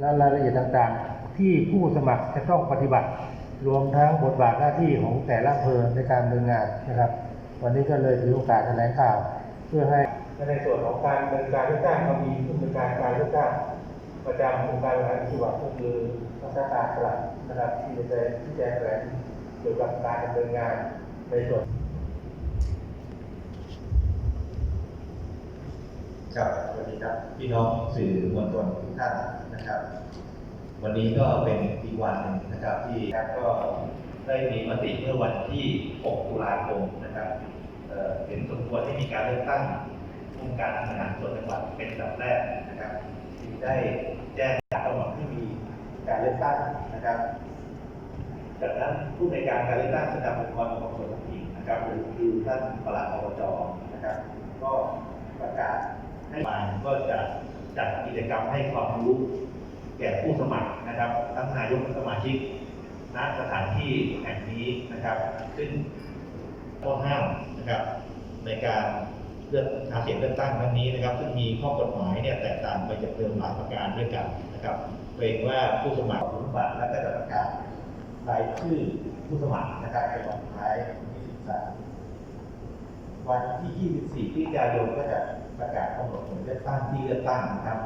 และรายละเอียดต่างๆ ที่ผู้สมัครจะต้องปฏิบัติ รวมทั้งบทบาทหน้าที่ของแต่ละอำเภอในการดำเนินงานนะครับ วันนี้ก็เลยถือโอกาสแถลงข่าว เพื่อให้ในส่วนของการดำเนินการเลือกตั้งเรามีผู้ดำเนินการการเลือกตั้งประจำองค์การบริหารจังหวัดก็คือรัชการกลัดนะครับที่จะที่แจงแถลงเกี่ยวกับการดำเนินงานในส่วน ครับสวัสดีครับพี่น้องสื่อมวลชนทุกท่านนะครับ วันนี้ก็เป็นอีกวันหนึ่งนะครับที่ก็ได้มีมติเมื่อวันที่ 6 ตุลาคมนะครับเห็นสมควรที่มีการเลือกตั้งองค์การบริหารส่วนจังหวัดเป็นลำแรกนะครับที่ได้แจ้งกำหนดให้มีการเลือกตั้งนะครับจากนั้นผู้ในการการเลือกตั้งระดับองค์กรปกครองส่วนท้องถิ่นนะครับหรือคือท่านประหลัดอบจนะครับ ก็ประกาศ ให้มาก็จะจัดกิจกรรมให้ความรู้แก่ผู้สมัครนะครับ ทั้งนายกและสมาชิกณสถานที่แห่งนี้นะครับ ซึ่งข้อห้ามนะครับ ในการเลือกหาเสียงเลือกตั้งครั้งนี้นะครับ ซึ่งมีข้อกฎหมายเนี่ยแตกต่างไปจากเดิมหลายประการด้วยกันนะครับเกรงว่าผู้สมัครผู้สมัครและก็จะประกาศรายชื่อผู้สมัครนะครับในวันท้ายที่13 วันที่ 24พฤศจิกายนก็จะประกาศกำหนดผลเลือกตั้งที่เลือกตั้งนะครับ